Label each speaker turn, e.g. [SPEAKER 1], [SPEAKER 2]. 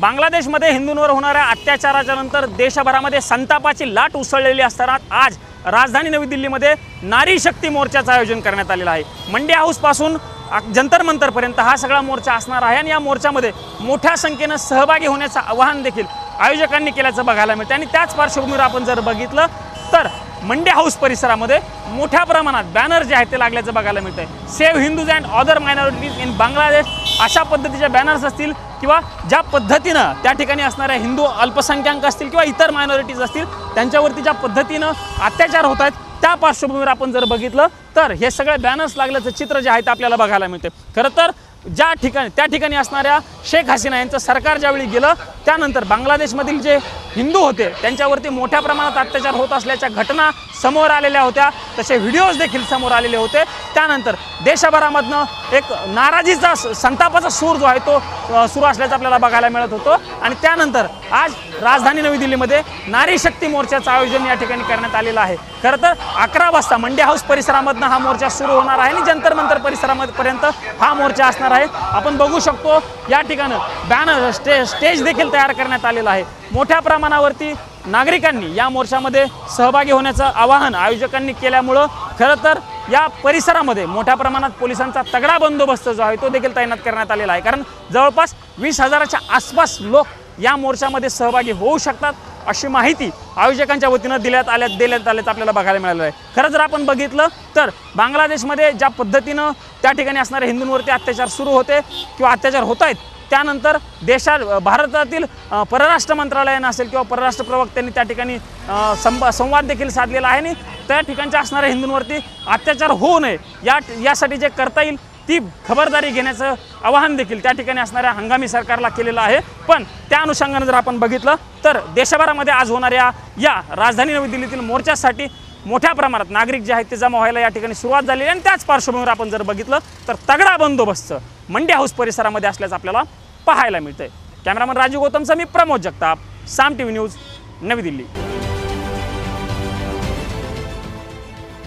[SPEAKER 1] बांगलादेशमध्ये हिंदूंवर होणाऱ्या अत्याचाराच्या नंतर देशभरामध्ये संतापाची लाट उसळलेली असताना आज राजधानी नवी दिल्लीमध्ये नारी शक्ती मोर्चाचं आयोजन करण्यात आलेलं आहे. मंडी हाऊसपासून जंतर मंतरपर्यंत हा सगळा मोर्चा असणार आहे आणि या मोर्चामध्ये मोठ्या संख्येनं सहभागी होण्याचं आवाहन देखील आयोजकांनी केल्याचं बघायला मिळतं आणि त्याच पार्श्वभूमीवर आपण जर बघितलं तर मंडे हाऊस परिसरामध्ये मोठ्या प्रमाणात बॅनर जे आहेत ते लागल्याचं बघायला मिळतं आहे save Hindus and other minorities in Bangladesh अशा पद्धतीच्या बॅनर्स असतील किंवा ज्या पद्धतीनं त्या ठिकाणी असणाऱ्या हिंदू अल्पसंख्याक असतील किंवा इतर मायनॉरिटीज असतील त्यांच्यावरती ज्या पद्धतीनं अत्याचार होत आहेत त्या पार्श्वभूमीवर आपण जर बघितलं तर हे सगळे बॅनर्स लागल्याचं चित्र जे आहे ते आपल्याला बघायला मिळते खरं तर ज्या ठिकाणी त्या ठिकाणी असणाऱ्या शेख हसीना यांचं सरकार ज्यावेळी गेलं त्यानंतर बांगलादेशमधील जे हिंदू होते त्यांच्यावरती मोठ्या प्रमाणात अत्याचार होत असल्याच्या घटना समोर आलेल्या होत्या. तसे व्हिडिओज देखील समोर आलेले होते. त्यानंतर देशभरामधनं एक नाराजीचा संतापाचा सूर जो आहे तो सुरू असल्याचं आपल्याला बघायला मिळत होतो. आणि त्यानंतर आज राजधानी नवी दिल्लीमध्ये नारी शक्ती मोर्चाचं आयोजन या ठिकाणी करण्यात आलेलं आहे. खरं तर अकरा वाजता मंडे हाऊस परिसरामधनं हा मोर्चा सुरू होणार आहे आणि जंतर मंतर परिसरामध्ये पर्यंत हा मोर्चा असणार आहे. आपण बघू शकतो या ठिकाणं. बॅनर स्टे स्टेज देखील तयार करण्यात आलेलं आहे. मोठ्या प्रमाणावरती नागरिकांनी या मोर्चामध्ये सहभागी होण्याचं आवाहन आयोजकांनी केल्यामुळं खरं तर या परिसरामध्ये मोठ्या प्रमाणात पोलिसांचा तगडा बंदोबस्त जो आहे तो देखील तैनात करण्यात आलेला आहे. कारण जवळपास वीस हजाराच्या आसपास लोक या मोर्चामध्ये सहभागी होऊ शकतात अशी माहिती आयोजकांच्या वतीनं दिल्यात आल्यात देण्यात आल्यात आपल्याला बघायला मिळालं आहे. खरं जर आपण बघितलं तर बांगलादेशमध्ये ज्या पद्धतीनं त्या ठिकाणी असणाऱ्या हिंदूंवरती अत्याचार सुरू होते किंवा अत्याचार होत आहेत त्यानंतर देशात भारतातील परराष्ट्र मंत्रालयानं असेल किंवा परराष्ट्र प्रवक्त्यांनी त्या ठिकाणी अ, संवा संवाद देखील साधलेला आहे आणि त्या ठिकाणच्या असणाऱ्या हिंदूंवरती अत्याचार होऊ नये. या यासाठी जे करता येईल ती खबरदारी घेण्याचं आवाहन देखील त्या ठिकाणी असणाऱ्या हंगामी सरकारला केलेलं आहे. पण त्या अनुषंगानं जर आपण बघितलं तर देशभरामध्ये आज होणाऱ्या या राजधानी नवी दिल्लीतील मोर्चासाठी मोठ्या प्रमाणात नागरिक जे आहेत ते जमा व्हायला या ठिकाणी सुरुवात झाली आणि त्याच पार्श्वभूमीवर आपण जर बघितलं तर तगडा बंदोबस्त मंडी हाऊस परिसरामध्ये असल्याचं आपल्याला पाहायला मिळतंय. कॅमेरामन राजीव गौतमचा मी Pramod Jagtap Saam T V news नवी दिल्ली.